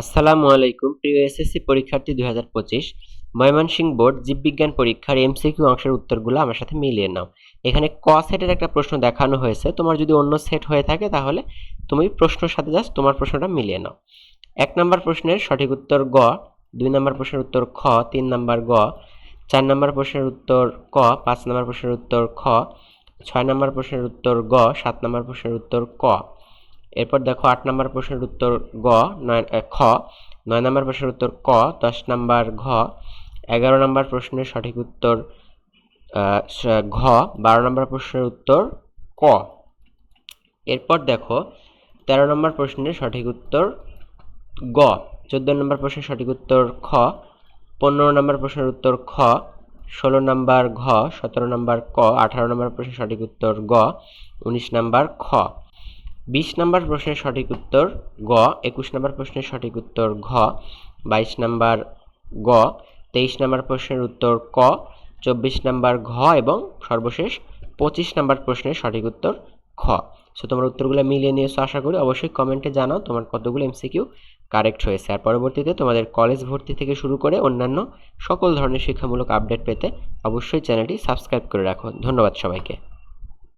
আসসালামু আলাইকুম, প্রিয় এসএসসি পরীক্ষার্থী দুই হাজার পঁচিশ। ময়মনসিংহ বোর্ড জীববিজ্ঞান পরীক্ষার এমসিকিউ অংশের উত্তরগুলো আমার সাথে মিলিয়ে নাও। এখানে ক সেটের একটা প্রশ্ন দেখানো হয়েছে, তোমার যদি অন্য সেট হয়ে থাকে তাহলে তুমি প্রশ্নের সাথে জাস্ট তোমার প্রশ্নটা মিলিয়ে নাও। এক নম্বর প্রশ্নের সঠিক উত্তর গ, দুই নম্বর প্রশ্নের উত্তর খ, তিন নম্বর গ, চার নম্বর প্রশ্নের উত্তর ক, পাঁচ নম্বর প্রশ্নের উত্তর খ, ছয় নম্বর প্রশ্নের উত্তর গ, সাত নম্বর প্রশ্নের উত্তর ক। এরপর দেখো আট নম্বর প্রশ্নের উত্তর গ, নয় খ। নয় নম্বর প্রশ্নের উত্তর ক, দশ নম্বর ঘ। এগারো নম্বর প্রশ্নের সঠিক উত্তর ঘ। বারো নম্বর প্রশ্নের উত্তর ক। এরপর দেখো তেরো নম্বর প্রশ্নের সঠিক উত্তর গ। চোদ্দ নম্বর প্রশ্নের সঠিক উত্তর খ। পনেরো নম্বর প্রশ্নের উত্তর খ। ষোলো নম্বর ঘ, সতেরো নম্বর ক, আঠারো নম্বর প্রশ্নের সঠিক উত্তর গ, উনিশ নম্বর খ। বিশ নম্বর প্রশ্নের সঠিক উত্তর গ, একুশ নম্বর প্রশ্নের সঠিক উত্তর ঘ, বাইশ নম্বর গ, তেইশ নম্বর প্রশ্নের উত্তর ক, চব্বিশ নম্বর ঘ এবং সর্বশেষ পঁচিশ নম্বর প্রশ্নের সঠিক উত্তর খ। সো তোমার উত্তরগুলো মিলিয়ে নিয়েছো, আশা করি অবশ্যই কমেন্টে জানাও তোমার কতগুলো এমসিকিউ কারেক্ট হয়েছে। আর পরবর্তীতে তোমাদের কলেজ ভর্তি থেকে শুরু করে অন্যান্য সকল ধরনের শিক্ষামূলক আপডেট পেতে অবশ্যই চ্যানেলটি সাবস্ক্রাইব করে রাখো। ধন্যবাদ সবাইকে।